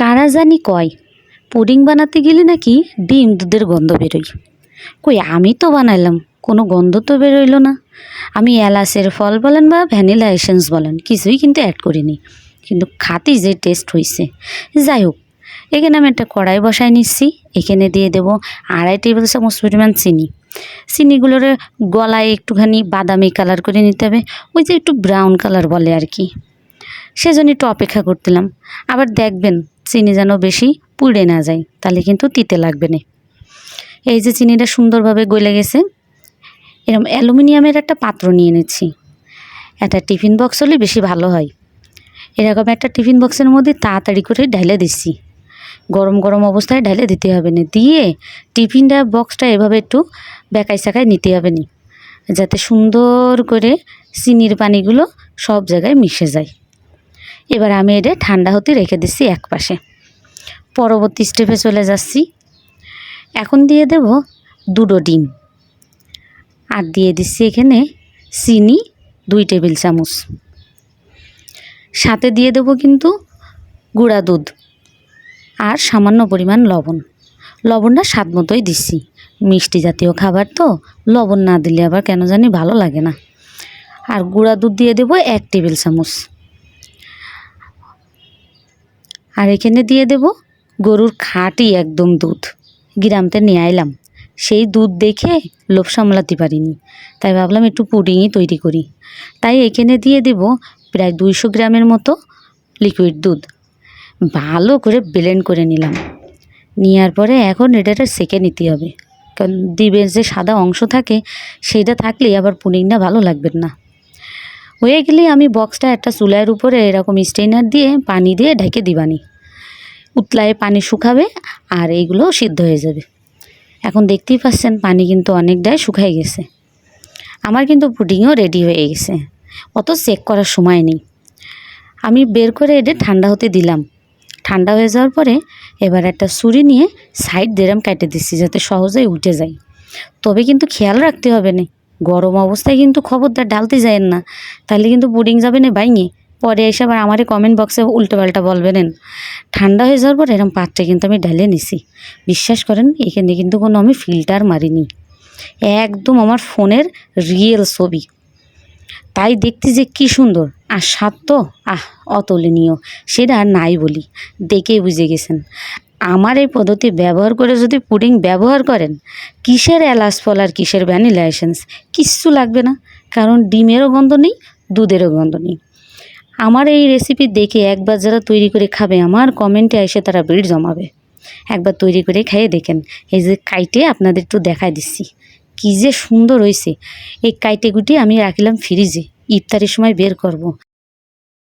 কারা জানি কয়? পুডিং বানাতে গেলে নাকি ডিম দুধের গন্ধ বেরোয়। কই, আমি তো বানাইলাম, কোনো গন্ধ তো বেরোইলো না। আমি এলাচের ফল বলেন বা ভ্যানিলা এসেন্স বলেন, কিছুই কিন্তু অ্যাড করিনি। কিন্তু খাতি যে টেস্ট হয়েছে যাই হোক, এখানে আমি একটা কড়াই বসাই নিচ্ছি। এখানে দিয়ে দেব আড়াই টেবিল চামচ পরিমাণ চিনি। চিনিগুলোর গলায় একটুখানি বাদামি কালার করে নিতে হবে, ওই যে একটু ব্রাউন কালার বলে আর কি। সেজন্য একটু অপেক্ষা করতেলাম। আবার দেখবেন চিনি যেন বেশি পুড়ে না যায়, তাহলে কিন্তু তিতে লাগবে না। এই যে চিনিটা সুন্দরভাবে গলে গেছে এরকম অ্যালুমিনিয়ামের একটা পাত্র নিয়ে নিচ্ছি। একটা টিফিন বক্স হলে বেশি ভালো হয়। এরকম একটা টিফিন বক্সের মধ্যে তাড়াতাড়ি করে ঢেলে দিচ্ছি। গরম গরম অবস্থায় ঢেলে দিতে হবে না, দিয়ে টিফিনটা বক্সটা এভাবে একটু বেকাই সাকায় নিতে হবে না, যাতে সুন্দর করে চিনির পানিগুলো সব জায়গায় মিশে যায়। এবার আমি এটা ঠান্ডা হতে রেখে দিচ্ছি এক পাশে। পরবর্তী স্টেপে চলে যাচ্ছি। এখন দিয়ে দেব দুটো ডিম। আর দিয়ে দিচ্ছি এখানে চিনি দুই টেবিল চামচ। সাথে দিয়ে দেব কিন্তু গুঁড়া দুধ আর সামান্য পরিমাণ লবণ। লবণটা স্বাদ মতোই দিচ্ছি। মিষ্টি জাতীয় খাবার তো, লবণ না দিলে আবার কেন জানি ভালো লাগে না। আর গুঁড়া দুধ দিয়ে দেবো এক টেবিল চামচ। আর এখানে দিয়ে দেব গরুর খাঁটি একদম দুধ। গ্রামতে নিয়ে আইলাম। সেই দুধ দেখে লোভ সামলাতে পারিনি। তাই ভাবলাম একটু পুডিংই তৈরি করি। তাই এখানে দিয়ে দেব প্রায় দুইশো গ্রামের মতো লিকুইড দুধ। ভালো করে ব্লেন্ড করে নিলাম। নেওয়ার পরে এখন এটাটা সেকে নিতে হবে। কারণ ডিমের যে সাদা অংশ থাকে সেইটা থাকলে আবার পুডিংটা ভালো লাগবে না। হয়ে গেলে আমি বক্সটা একটা চুলার উপরে এরকম স্টেইনার দিয়ে পানি দিয়ে ঢেকে দিবানি। উতলায় পানি শুকাবে আর এইগুলো সিদ্ধ হয়ে যাবে। এখন দেখতেই পাচ্ছেন পানি কিন্তু অনেকটাই শুকাই গেছে। আমার কিন্তু পুডিংও রেডি হয়ে গেছে, অত চেক করার সময় নেই। আমি বের করে এটা ঠান্ডা হতে দিলাম। ঠান্ডা হয়ে যাওয়ার পরে এবার একটা ছুরি নিয়ে সাইড দেরাম কেটে দিচ্ছি যাতে সহজেই উঠে যায়। তবে কিন্তু খেয়াল রাখতে হবে না। গরম অবস্থায় কিন্তু খবরদার ডালতে যায় না। তাহলে কিন্তু পুডিং যাবে না বাইঙে পরে এসে আবার আমারই কমেন্ট বক্সে উল্টোপাল্টা বলবেন ঠান্ডা হয়ে যাওয়ার পর এরকম পাত্রে কিন্তু আমি ঢেলে নিছি। বিশ্বাস করেন, এখানে কিন্তু কোনো আমি ফিল্টার মারিনি। একদম আমার ফোনের রিয়েল ছবি। তাই দেখতে যে কি সুন্দর। আর স্বাদ তো, আহ, অতুলনীয়। সেটা নাই বলি। দেখেই বুঝে গেছেন। আমার এই পদ্ধতি ব্যবহার করে যদি পুডিং ব্যবহার করেন, কিসের এলাচ ফল আর কিসের ভ্যানিলা এসেন্স? কিচ্ছু লাগবে না, কারণ ডিমেরও গন্ধ নেই, দুধেরও গন্ধ নেই। আমার এই রেসিপি দেখে একবার যারা তৈরি করে খাবে, আমার কমেন্টে এসে তারা ভিড় জমাবে। একবার তৈরি করে খেয়ে দেখেন। এই যে কাইটে আপনাদের একটু দেখায় দিচ্ছি। কী যে সুন্দর হয়েছে এই কাইটে গুটি আমি রাখলাম ফ্রিজে ইফতারের সময় বের করব।